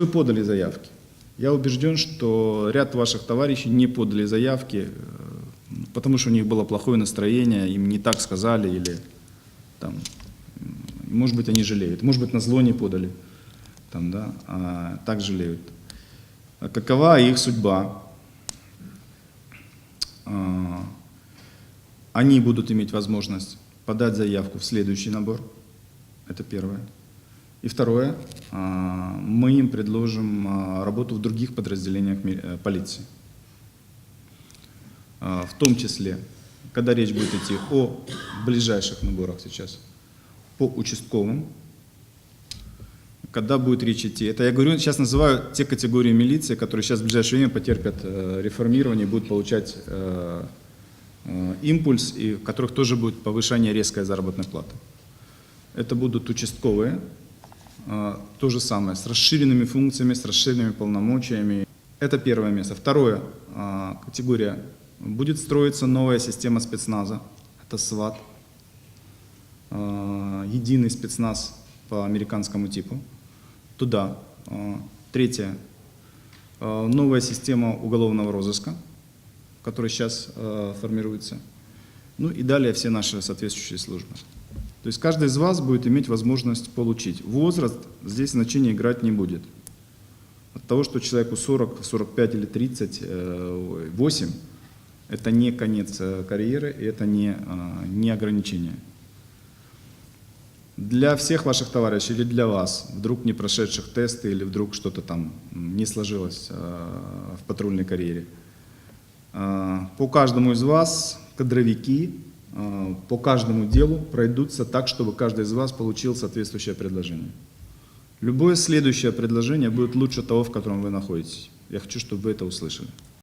Вы подали заявки. Я убежден, что ряд ваших товарищей не подали заявки, э, потому что у них было плохое настроение, им не так сказали или там, может быть, они жалеют, может быть, на зло не подали, там, да, а так жалеют. А какова их судьба? А, Они будут иметь возможность подать заявку в следующий набор. Это первое. И второе, а, мы им предложим а, работу в других подразделениях э, полиции. А, В том числе, когда речь будет идти о ближайших наборах сейчас, по участковым, когда будет речь идти. Это я говорю, сейчас называю те категории милиции, которые сейчас в ближайшее время потерпят э, реформирование будут получать э, импульс, и в которых тоже будет повышение резкой заработной платы. Это будут участковые, то же самое, с расширенными функциями, с расширенными полномочиями. Это первое место. Второе, э, категория, будет строиться новая система спецназа, это СВАТ, э, единый спецназ по американскому типу. Туда. Третье, новая система уголовного розыска, которая сейчас формируется. Ну и далее все наши соответствующие службы. То есть каждый из вас будет иметь возможность получить. Возраст здесь значения играть не будет. От того, что человеку 40, 45 или 38, это не конец э, карьеры, это не, э, не ограничение. Для всех ваших товарищей или для вас, вдруг не прошедших тесты или вдруг что-то там не сложилось э, в патрульной карьере, э, по каждому из вас кадровики э, по каждому делу пройдутся так, чтобы каждый из вас получил соответствующее предложение. Любое следующее предложение будет лучше того, в котором вы находитесь. Я хочу, чтобы вы это услышали.